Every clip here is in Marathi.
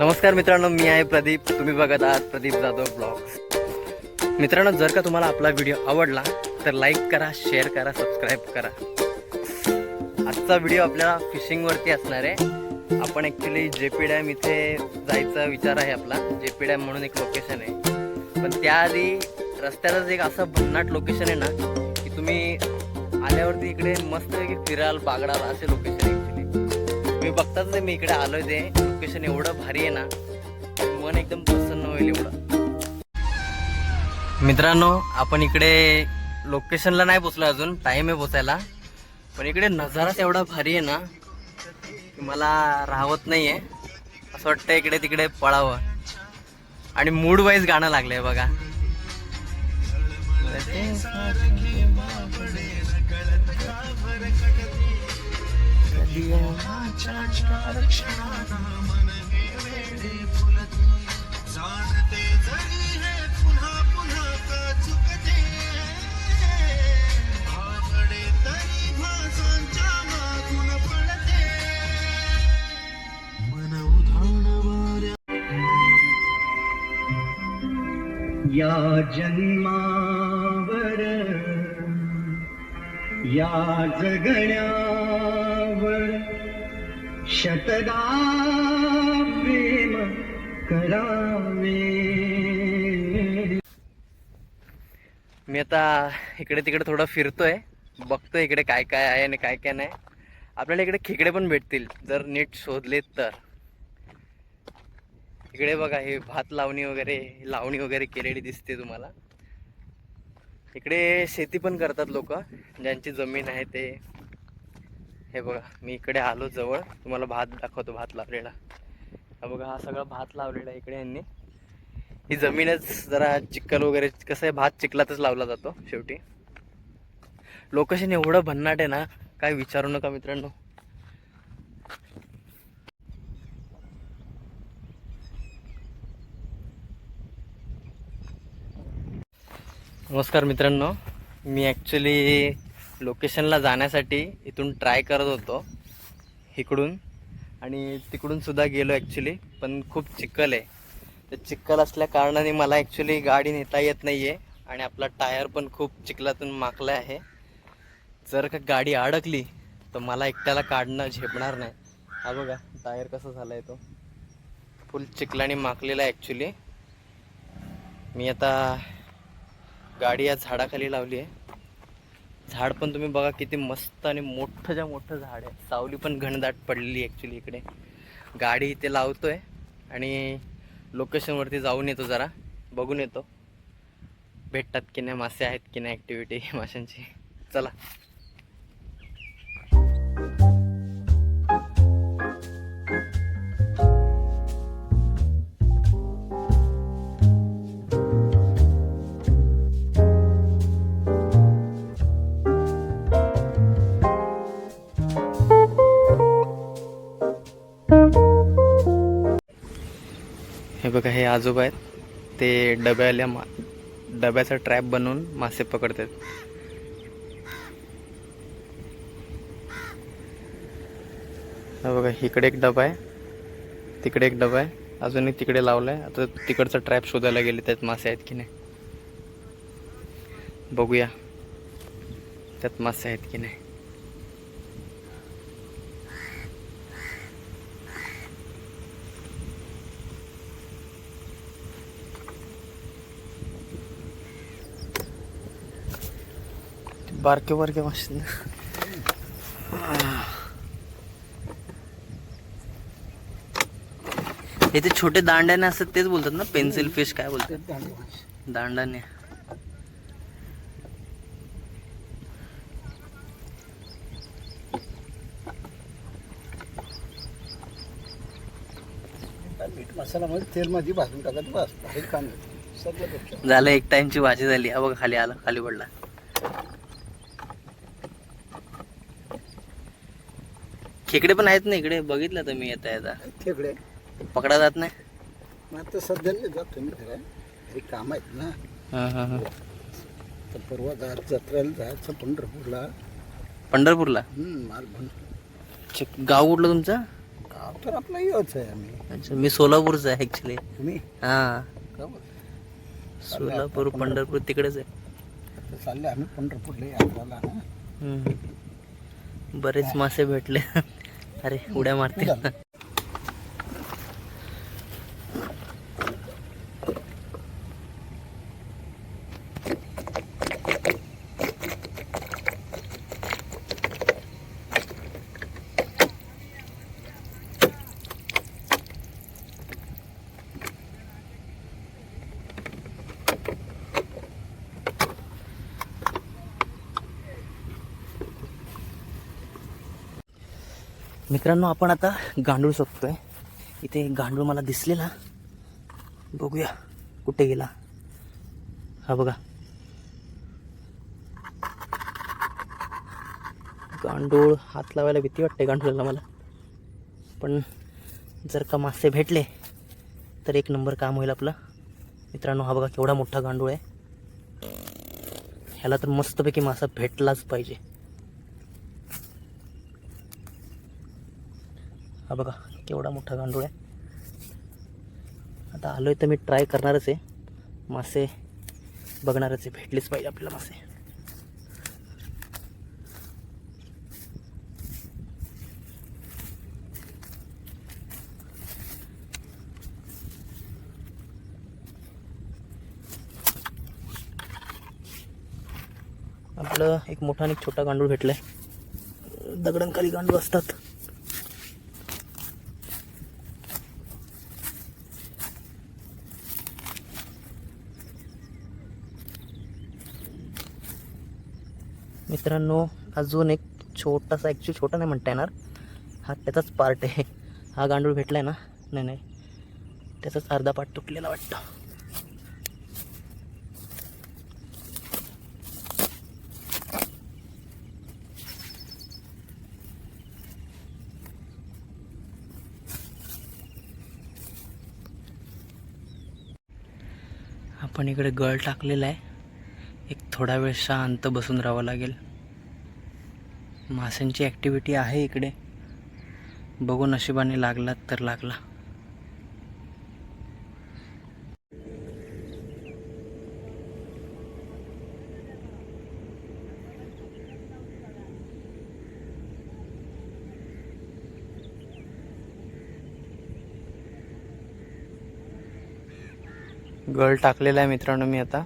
नमस्कार मित्रांनो मी आहे प्रदीप. तुम्ही बघत आहात प्रदीप जाधव ब्लॉग मित्रांनो जर का तुम्हाला आपला व्हिडिओ आवडला तर लाईक करा शेअर करा सबस्क्राईब करा. आजचा व्हिडिओ आपल्याला फिशिंगवरती असणार आहे. आपण ॲक्च्युली जे पी डॅम इथे जायचा विचार आहे आपला. जे पी डॅम म्हणून एक लोकेशन आहे. पण त्याआधी रस्त्यातच एक असं भन्नाट लोकेशन आहे ना की तुम्ही आल्यावरती इकडे मस्त फिराल बागडाल असे लोकेशन आहे. तुम्ही बघताच मी इकडे आलोय ते. लोकेशन एवढं भारी आहे ना. मन एकदम प्रसन्न होईल एवढं. मित्रांनो आपण इकडे लोकेशनला नाही पोचलो अजून. टाइम आहे पोचायला. पण इकडे नजाराच एवढा भारी आहे ना की मला राहत नाही आहे असं वाटतं इकडे तिकडे पळावं. आणि मूड वाईज गाणं लागलंय बघा. या जन्मावर या जगण्या शतदा प्रेम करावे मी आता इकडे तिकडे थोडं फिरतोय. बघतोय इकडे काय काय आहे आणि काय काय नाही. आपल्याला इकडे खेकडे पण भेटतील जर नीट शोधले तर. इकडे बघा हे भात लावणी वगैरे लावणी वगैरे केलेली दिसते तुम्हाला. इकडे शेती पण करतात लोक ज्यांची जमीन आहे ते. हे बघा मी इकडे आलो जवळ. तुम्हाला भात दाखवतो भात लावलेला. हा बघा हा सगळा भात लावलेला आहे इकडे यांनी. ही जमीनच जरा चिखल वगैरे कसं आहे भात चिखलातच लावला जातो शेवटी. लोकेशन एवढं भन्नाट आहे ना काय विचारू नका मित्रांनो. नमस्कार मित्रांनो. मी ॲक्च्युली लोकेशनला जाण्यासाठी इथून ट्राय करत होतो. इकडून. आणि तिकडूनसुद्धा गेलो ॲक्च्युली पण खूप चिखल आहे. तर चिखल असल्या कारणाने मला ॲक्च्युली गाडी नेता येत नाही आहे आणि आपला टायर पण खूप चिखलातून माकला आहे. जर का गाडी अडकली तर मला एकट्याला काढणं झेपणार नाही. हा बघा टायर कसं झालं आहे तो. फुल चिखलाने माकलेला आहे ॲक्च्युली मी आता गाडी या झाडाखाली लावली आहे. झाड पण तुम्ही बघा किती मस्त आणि मोठंच्या मोठं झाड आहे. सावली पण घनदाट पडलेली ॲक्च्युली इकडे. गाडी इथे लावतोय आणि लोकेशनवरती जाऊन येतो जरा. बघून येतो. भेटतात की नाही? मासे आहेत की नाही ॲक्टिव्हिटी माशांची. चला. हे बघा हे आजोबा आहेत. ते डब्याला मा डब्याचा ट्रॅप बनवून मासे पकडतात. बघा इकडे एक डबा आहे. तिकडे एक डबा आहे. अजूनही तिकडे लावला आहे आता तिकडचा ट्रॅप शोधायला गेले त्यात मासे आहेत की नाही? बघूया. त्यात मासे आहेत की नाही? बारके बारके मासे हे ते छोटे दांड्याने असतात तेच बोलतात ना पेन्सिल फिश काय बोलतात? दांडाने. मीठ मसाला मध्ये तेल मध्ये भाजून टाकत बस हे काम. झालं एक टाइमची भाजी झाली. हा बघ खाली आला खाली पडला. खेकडे पण आहेत ना इकडे? बघितलं तर मी येता येता. खेकडे. पकडा जात नाही? मग आता सध्या नाही जात तुम्ही फिराय हे काम आहेत ना. हा, हा, हा. तर परवा जा जत्रेला जायचं पंढरपूरला. पंढरपूरला? हम्म, माल अच्छा, गाव कुठलं तुमचं? हा तर आपला येच आहे आम्ही. अच्छा मी सोलापूरचा आहे ॲक्च्युली तुम्ही? हां? सोलापूर पंढरपूर तिकडेच आहे. तर चालले आम्ही पंढरपूरला यात्राला ना. हम्म. बरेच मासे भेटले. अरे उड्या मारते मित्रांनो आपण आता गांडूळ शोधतोय. इथे गांडूळ मला दिसलेला. बघूया कुठे गेला. हा बघा. गांडूळ हात लावायला भीती वाटते गांडूळाला मला. पण जर का मासे भेटले तर एक नंबर काम होईल आपलं. मित्रांनो हा बघा केवढा मोठा गांडूळ आहे. ह्याला तर मस्तपैकी मासा भेटलाच पाहिजे. हा बघा केवढा मोठा गांडूळ आहे. आता आलो आहे तर मी ट्राय करणारच आहे. मासे बघणारच आहे भेटलेच पाहिजे आपल्याला मासे. आपलं एक मोठा आणि एक छोटा गांडूळ भेटलाय. दगडांखाली गांडूळ असतात. मित्रांनो अजून एक छोटासा ॲक्च्युली छोटा नाही म्हणता येणार. हा त्याचाच पार्ट आहे. हा गांडूळ भेटला आहे ना? नाही नाही. त्याचाच अर्धा पार्ट तुटलेला वाटतं. आपण इकडे गळ टाकलेला आहे. थोडा वेळ शांत बसून राहावं लागेल. माशांची ॲक्टिव्हिटी आहे इकडे. बघू नशिबाने लागला तर लागला. गळ टाकलेला आहे मित्रांनो मी आता.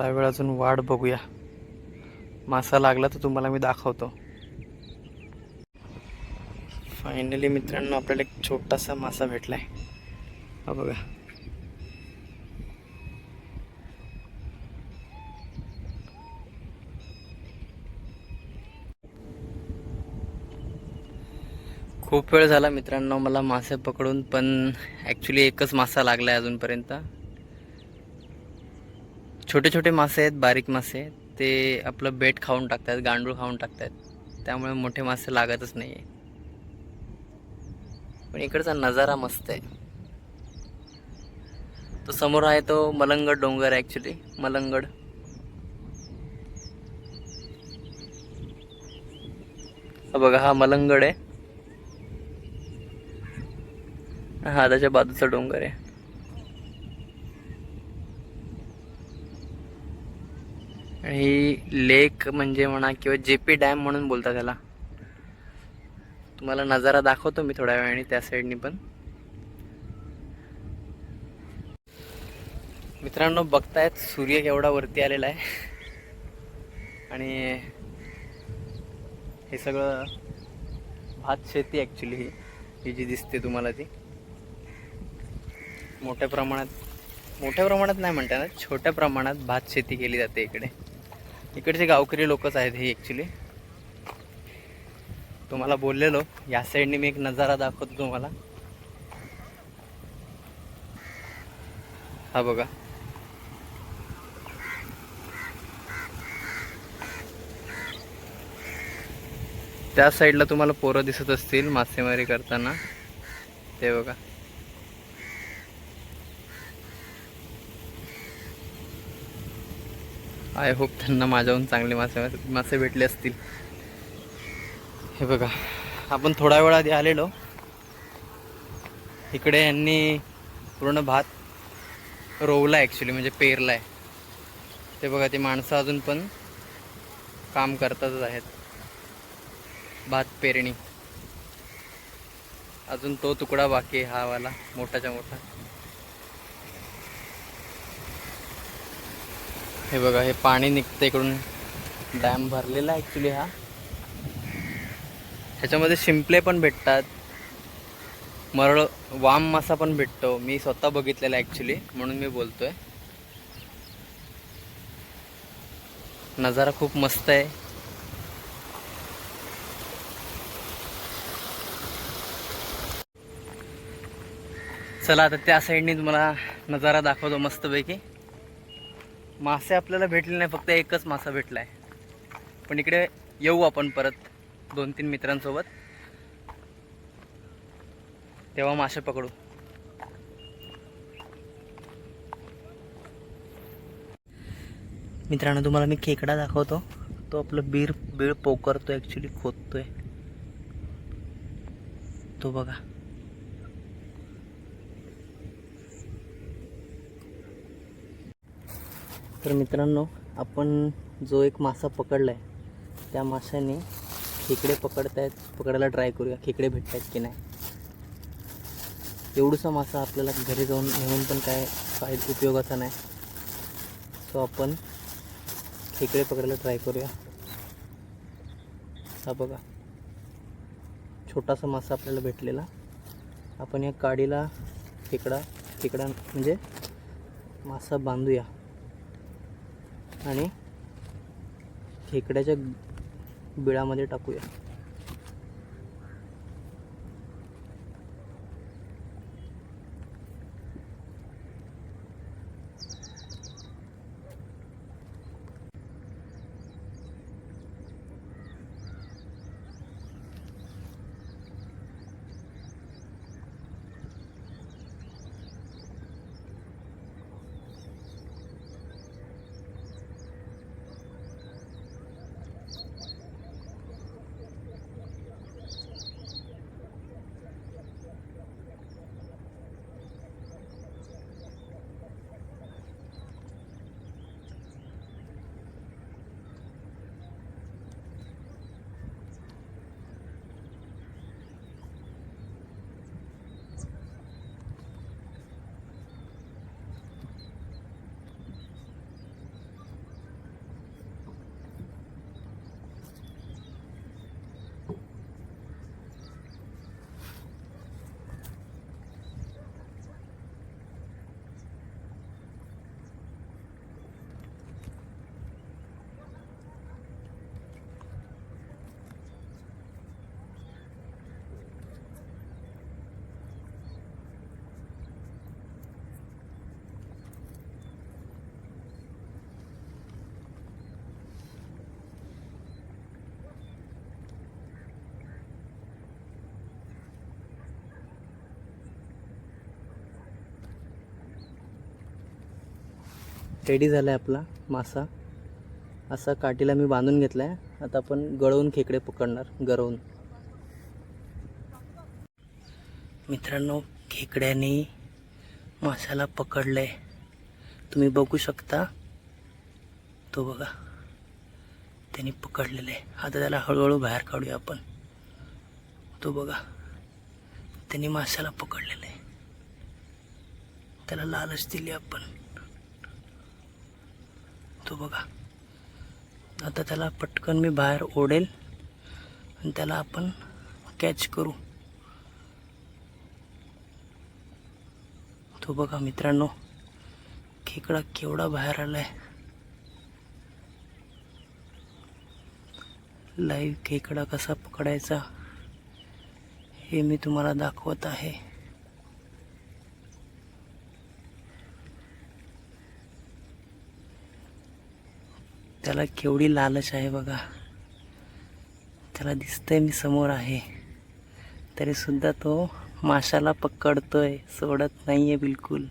थोडा वेळ अजून वाट बघूया. मासा लागला तर तुम्हाला मी दाखवतो. फायनली मित्रांनो आपल्याला एक छोटासा मासा भेटलाय. हा बघा. खूप वेळ झाला मित्रांनो मला मासे पकडून पण ॲक्च्युली एकच मासा लागला आहे अजूनपर्यंत. छोटे छोटे मासे आहेत बारीक मासे ते आपलं बेट खाऊन टाकतात गांडूळ खाऊन टाकतात. त्यामुळे मोठे मासे लागतच नाही आहे पण इकडचा नजारा मस्त आहे. तो समोर आहे तो मलंगड डोंगर ॲक्च्युली मलंगड. बघा हा मलंगड आहे. हा त्याच्या बाजूचा डोंगर आहे आणि ही लेक म्हणजे म्हणा किंवा जे पी डॅम म्हणून बोलतात त्याला. तुम्हाला नजारा दाखवतो मी थोड्या वेळाने त्या साईडनी पण. मित्रांनो बघतायत सूर्य केवढा वरती आलेला आहे. आणि हे सगळं भात शेती ॲक्च्युली ही. ही जी दिसते तुम्हाला ती. मोठ्या प्रमाणात मोठ्या प्रमाणात नाही म्हणता ना छोट्या प्रमाणात भात शेती केली जाते इकडे. इकडचे गावकरी लोकच आहेत हे ॲक्च्युली तुम्हाला बोललेलो या साईडने मी एक नजारा दाखवतो तुम्हाला. हा बघा. त्या साईडला तुम्हाला पोरं दिसत असतील मासेमारी करताना. ते बघा. आय होप त्यांना माझ्याहून चांगले मासे मासे भेटले असतील. हे बघा आपण थोडा वेळा आधी आलेलो. इकडे यांनी पूर्ण भात रोवला ॲक्च्युली म्हणजे पेरला आहे ते बघा ती माणसं अजून पण काम करतातच आहेत. भात पेरणी. अजून तो तुकडा बाकी हा वाला मोठाच्या मोठा. हे बघा हे पाणी निघतं इकडून. डॅम भरलेला ॲक्च्युली हा. ह्याच्यामध्ये शिंपले पण भेटतात. मरळ वाम मासा पण भेटतो. मी स्वतः बघितलेला ॲक्च्युली म्हणून मी बोलतोय. नजारा खूप मस्त आहे. चला आता त्या साईडने तुम्हाला नजारा दाखवतो मस्तपैकी. मासे आपल्याला भेटले नाही फक्त एकच मासा भेटला आहे पण इकडे येऊ आपण परत दोन तीन मित्रांसोबत. तेव्हा मासे पकडू. मित्रांनो तुम्हाला मी खेकडा दाखवतो. तो आपलं बीर बीळ पोकरतो ॲक्च्युली खोदतोय. तो बघा. तर मित्रांनो आपण जो एक मासा पकडला आहे त्या माशाने खेकडे पकडतायत पकडायला ट्राय करूया खेकडे भेटत आहेत की नाही. एवढूसा मासा आपल्याला घरी जाऊन घेऊन पण काय फायदा उपयोगाचा नाही. सो आपण खेकडे पकडायला ट्राय करूया. हा बघा छोटासा मासा आपल्याला भेटलेला. आपण या काडीला खेकडा खेकडा म्हणजे मासा बांधूया. आणि खेकड्याच्या बिळामध्ये टाकूया. रेडी झाला आहे आपला मासा. असा काठीला मी बांधून घेतला आहे आता आपण गळवून खेकडे पकडणार गरवून. मित्रांनो खेकड्याने माशाला पकडलं आहे तुम्ही बघू शकता तो बघा. त्यांनी पकडलेलं आहे आता त्याला हळूहळू बाहेर काढूया आपण. तो बघा. त्यांनी माशाला पकडलेलं आहे त्याला लालच दिली आपण. तो बघा. आता त्याला पटकन मी बाहेर ओढेल आणि त्याला आपण कॅच करू. तो बघा मित्रांनो खेकडा केवढा बाहेर आलाय. लाईव्ह खेकडा कसा पकडायचा हे मी तुम्हाला दाखवत आहे. त्याला केवढी लालच आहे बघा. त्याला दिसतंय मी समोर आहे. तरीसुद्धा तो माशाला पकडतोय सोडत नाही आहे बिलकुल.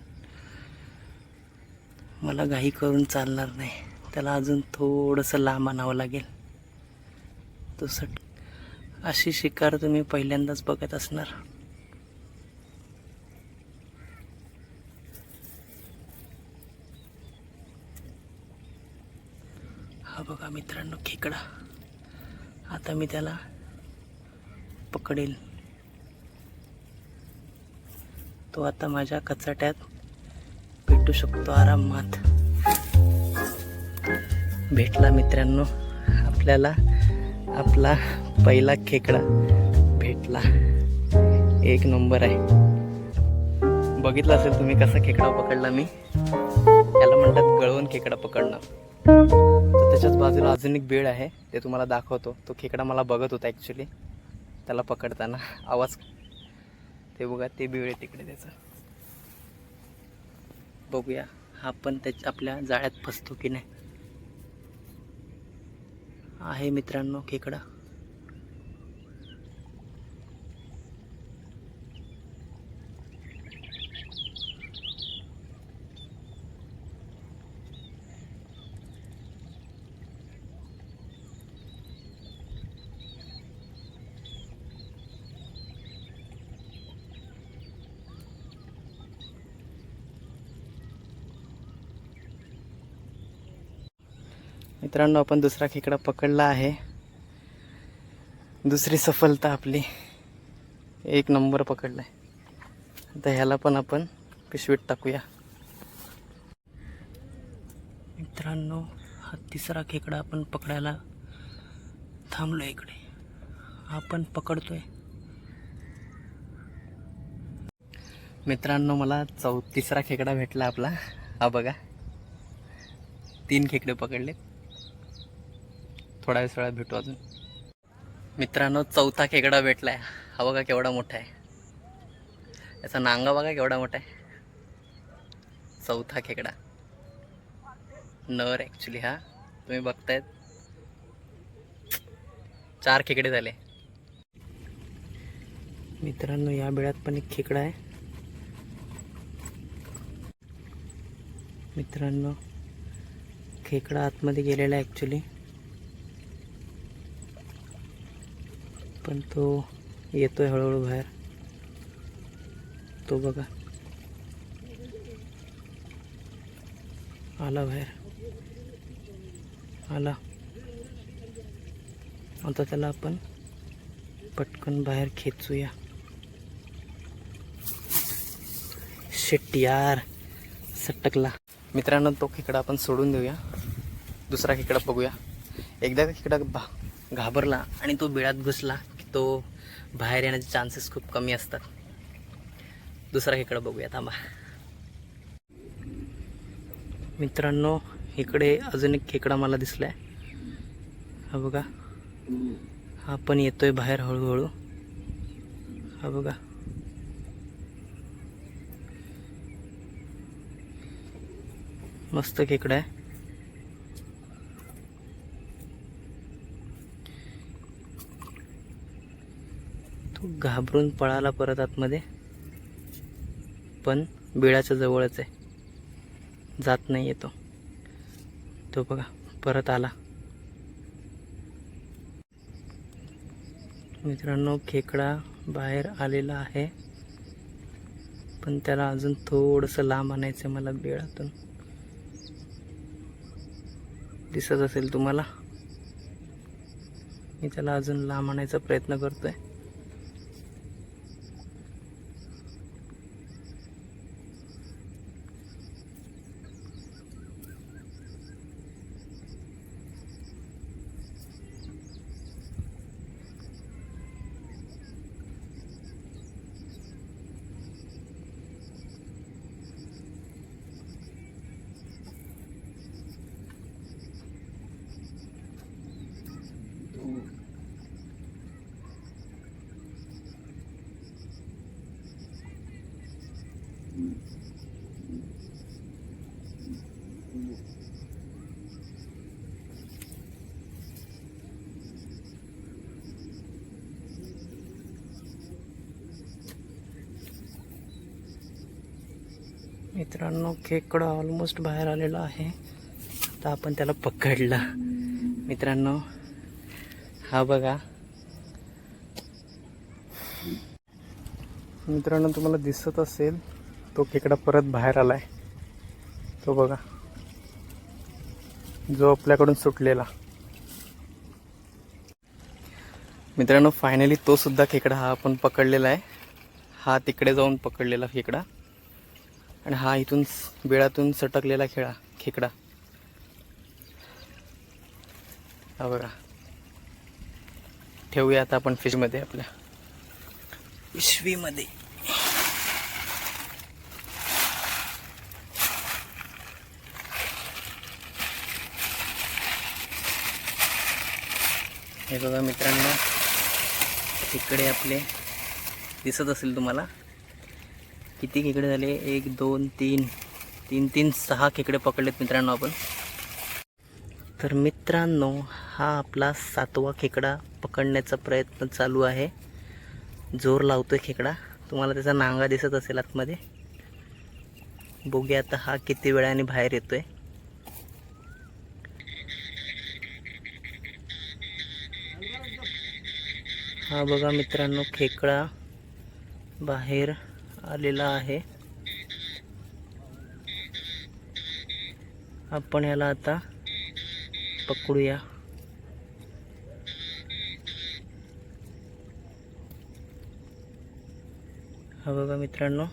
मला घाई करून चालणार नाही. त्याला अजून थोडंसं लांब आणावं लागेल. तो सट अशी शिकार तुम्ही पहिल्यांदाच बघत असणार हा बघा मित्रांनो खेकडा आता मी त्याला पकडेल. तो आता माझ्या कचाट्यात भेटू शकतो आरामात. भेटला मित्रांनो आपल्याला आपला पहिला खेकडा भेटला. एक नंबर आहे. बघितलं असेल तुम्ही कसा खेकडा पकडला मी? याला म्हणतात गळवून खेकडा पकडणं. त्याच्याच बाजूला अजून एक बेळ आहे ते तुम्हाला दाखवतो. तो खेकडा मला बघत होता ॲक्च्युली त्याला पकडताना आवाज. ते बघा ते बिळ आहे तिकडे त्याचं. बघूया हा पण त्याच्या आपल्या जाळ्यात फसतो की नाही? आहे मित्रांनो खेकडा. मित्रांनो आपण दुसरा खेकडा पकडला आहे. दुसरी सफलता आपली. एक नंबर पकडला आहे आता ह्याला पण आपण पिशवीत टाकूया. मित्रांनो हा तिसरा खेकडा आपण पकडायला थांबलो इकडे. आपण पकडतोय. मित्रांनो मला चौ तिसरा खेकडा भेटला आपला. हा बघा. तीन खेकडे पकडले थोड्या वेळात भेटू अजून. मित्रांनो चौथा खेकडा भेटला आहे हा बघा केवढा मोठा आहे. याचा नांगा बघा केवढा मोठा आहे. चौथा खेकडा. नर ॲक्च्युली हा. तुम्ही बघतायत. चार खेकडे झाले. मित्रांनो या बेळात पण एक खेकडा आहे. मित्रांनो खेकडा आतमध्ये गेलेला आहे ॲक्च्युली पण तो येतोय हळूहळू बाहेर. तो बघा. आला बाहेर. आला. आता त्याला आपण पटकन बाहेर खेचूया. शेट यार. सटकला. मित्रांनो तो खेकडा आपण सोडून देऊया. दुसरा खेकडा बघूया. एकदा खेकडा भा घाबरला आणि तो बिळात घुसला तो बाहेर येण्याचे चान्सेस खूप कमी असतात. दुसरा खेकडा बघूया थांबा. मित्रांनो इकडे अजून एक खेकडा मला दिसलाय. हा बघा. हा पण येतोय बाहेर हळूहळू. हा बघा. मस्त खेकडा आहे तो घाबरून पळाला परत आतमध्ये. पण बिळाच्या जवळच आहे. जात नाही येतो तो बघा परत आला. मित्रांनो खेकडा बाहेर आलेला आहे. पण त्याला अजून थोडंसं लांब आणायचं आहे मला बिळातून. दिसत असेल तुम्हाला? मी त्याला अजून लांब आणायचा प्रयत्न करतोय. मित्रांनो खेकडा ऑलमोस्ट बाहेर आलेला आहे. आता आपण त्याला पकडला. मित्रांनो हा बघा. मित्रांनो तुम्हाला दिसत असेल तो खेकडा परत बाहेर आलाय. तो बघा. जो आपल्याकडून सुटलेला. मित्रांनो फायनली तो सुद्धा खेकडा हा आपण पकडलेला आहे. हा तिकडे जाऊन पकडलेला खेकडा आणि हा इथून बिळातून सटकलेला खेळा खेकडा. हा बघा. ठेवूया आता आपण फिशमध्ये आपल्या. पिशवीमध्ये. हे बघा मित्रांनो इकडे आपले दिसत असेल तुम्हाला. किती खेकडे झाले? एक दोन तीन. तीन तीन सहा खेकडे पकडलेत मित्रांनो आपण. तर मित्रांनो हा आपला सातवा खेकडा पकडण्याचा प्रयत्न चालू आहे. जोर लावतोय खेकडा. तुम्हाला त्याचा नांगा दिसत असेल आतमध्ये. बघूया आता हा किती वेळाने बाहेर येतोय. हा बघा मित्रांनो खेकडा बाहेर आलेला आहे. आपण याला आता पकडूया. हा बघा मित्रांनो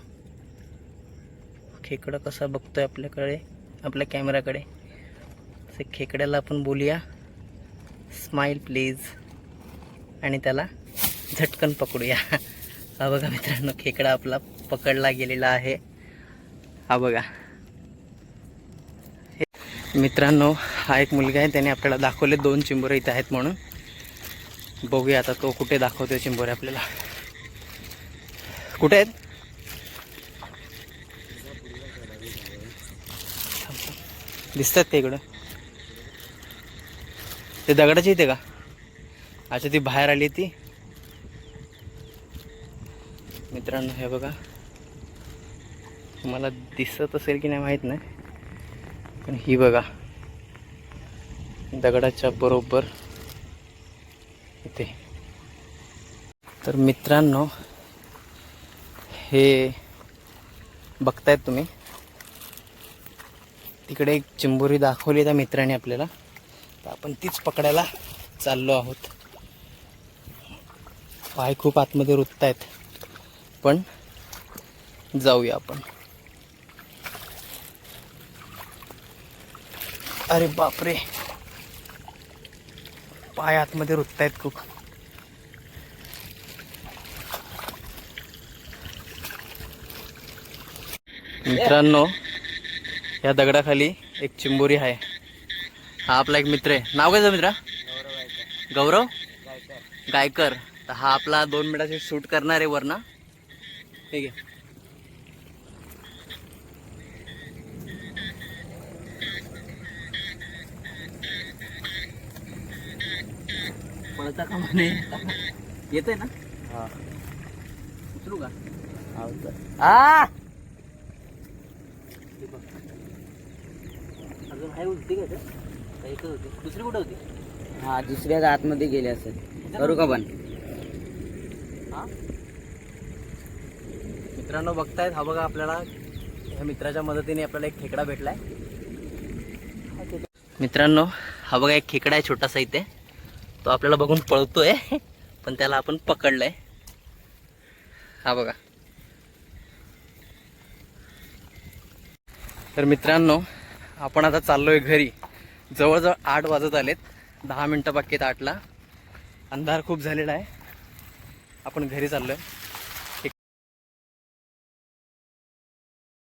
खेकडा कसा बघतोय आपल्याकडे आपल्या कॅमेराकडे. से खेकड्याला आपण बोलूया स्माईल प्लीज आणि त्याला झटकन पकडूया. हा बघा मित्रांनो खेकडा आपला पकडला गेलेला आहे. हा बघा. मित्रांनो हा एक मुलगा आहे. त्याने आपल्याला दाखवले दोन चिंबोरे इथे आहेत म्हणून. बघूया आता तो कुठे दाखवतोय चिंबोरे आपल्याला. कुठे आहेत? दिसतात ते इकडं? ते दगडाची इथे का? अच्छा ती बाहेर आली ती. मित्रांनो हे बघा. तुम्हाला दिसत असेल की नाही माहीत नाही. पण ही बघा. दगडाच्या बरोबर इथे. तर मित्रांनो हे बघतायत तुम्ही. तिकडे एक चिंबोरी दाखवली त्या मित्राने आपल्याला. तर आपण तीच पकडायला चाललो आहोत. पाय खूप आतमध्ये रुतत आहेत पण जाऊया आपण. अरे बापरे. पाय आतमध्ये रुतत आहेत खूप. मित्रांनो या दगडाखाली एक चिंबोरी आहे. हा आपला एक मित्र आहे. नाव काय तुझं मित्रा? गौरव गायकर. तर हा आपला दोन मिनिटाचे शूट करणार आहे वरना. ठीक आहे. पळता का म्हणे? येते ना? उचलू का? आ! अजून आहे होती का ते? का एकच होती? दुसरी कुठे होती? हा दुसऱ्या आतमध्ये गेले असेल. करू का पण? हा? मित्रांनो बघतायत हा बघा आपल्याला ह्या मित्राच्या मदतीने आपल्याला एक खेकडा भेटलाय. मित्रांनो हा बघा एक खेकडा आहे छोटासा इथे. तो आपल्याला बघून पळतोय पण त्याला आपण पकडलंय. हा बघा. तर मित्रांनो आपण आता चाललोय घरी. जवळजवळ आठ वाजत आलेत. दहा मिनटं बाकी आठला. अंधार खूप झालेला आहे. आपण घरी चाललोय.